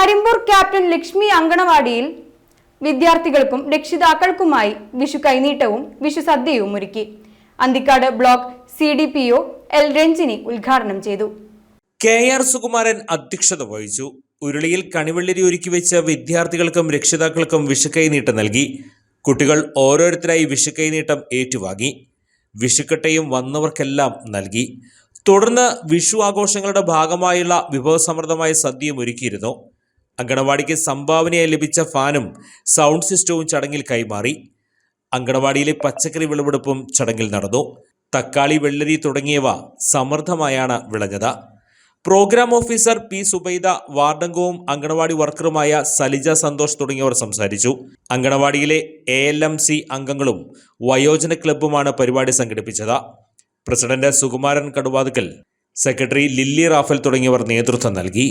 Arimpur captain Lakshmi അങ്കണവാടിയിൽ വിദ്യാർത്ഥികൾക്കും രക്ഷിതാക്കൾക്കുമായി വിഷു കൈനീട്ടവും വിഷു സദ്യയും ഒരുക്കി. Anthikad block C D P O L Ranjini ഉദ്ഘാടനം ചെയ്തു. കെ ആർ സുകുമാരൻ അധ്യക്ഷത വഹിച്ചു. ഉരുളിയിൽ കണിവെള്ളരി ഒരുക്കി വെച്ച വിദ്യാർത്ഥികൾക്കും രക്ഷിതാക്കൾക്കും വിഷുക്കൈനീട്ടം നൽകി. കുട്ടികൾ ഓരോരുത്തരായി വിഷുക്കൈനീട്ടം ഏറ്റുവാങ്ങി. വിഷുക്കട്ടയും വന്നവർക്കെല്ലാം നൽകി. തുടർന്ന് വിഷു ആഘോഷങ്ങളുടെ ഭാഗമായുള്ള വിഭവസമൃദ്ധമായ സദ്യയും ഒരുക്കിയിരുന്നു. അങ്കണവാടിക്ക് സംഭാവനയായി ലഭിച്ച ഫാനും സൗണ്ട് സിസ്റ്റവും ചടങ്ങിൽ കൈമാറി. അങ്കണവാടിയിലെ പച്ചക്കറി വിളവെടുപ്പും ചടങ്ങിൽ നടന്നു. തക്കാളി വെള്ളരി തുടങ്ങിയവ സമൃദ്ധമായാണ് വിളഞ്ഞത്. Programme officer P. സുബൈദ വാർഡംഗവും അങ്കണവാടി വർക്കറുമായ സലിജ സന്തോഷ് തുടങ്ങിയവർ സംസാരിച്ചു. അങ്കണവാടിയിലെ എ എൽ എം സി അംഗങ്ങളും വയോജന ക്ലബ്ബുമാണ് പരിപാടി സംഘടിപ്പിച്ചത്. President Sukumaran Kaduvathukkal secretary lily raffle തുടങ്ങിയവർ നേതൃത്വം നൽകി.